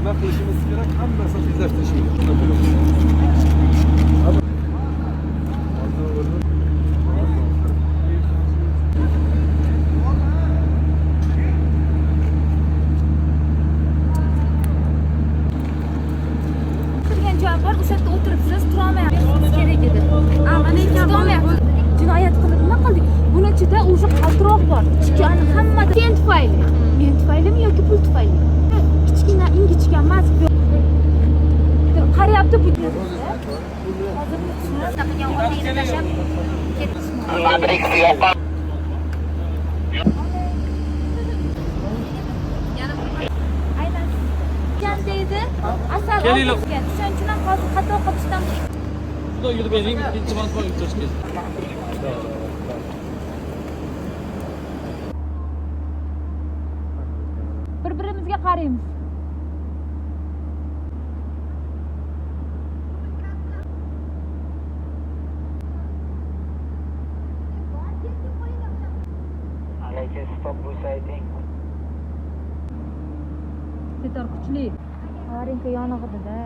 Ömer kılıcını sıkarak hem mesajlaştırıyor. Bor kichkina hammada sen tufayli men tufaylimi yoki pul tufayli kichkina ingichka emas bu- qarayapti bu aynan deydi asal Kelinglar. ham hozir xato qilishdan Xudo yurib bering, iltimos bor yurtishimiz. Bir birimizga qaraymiz Aka stop bo'lsa ayting. Kuchli. Avarinka yonig'ida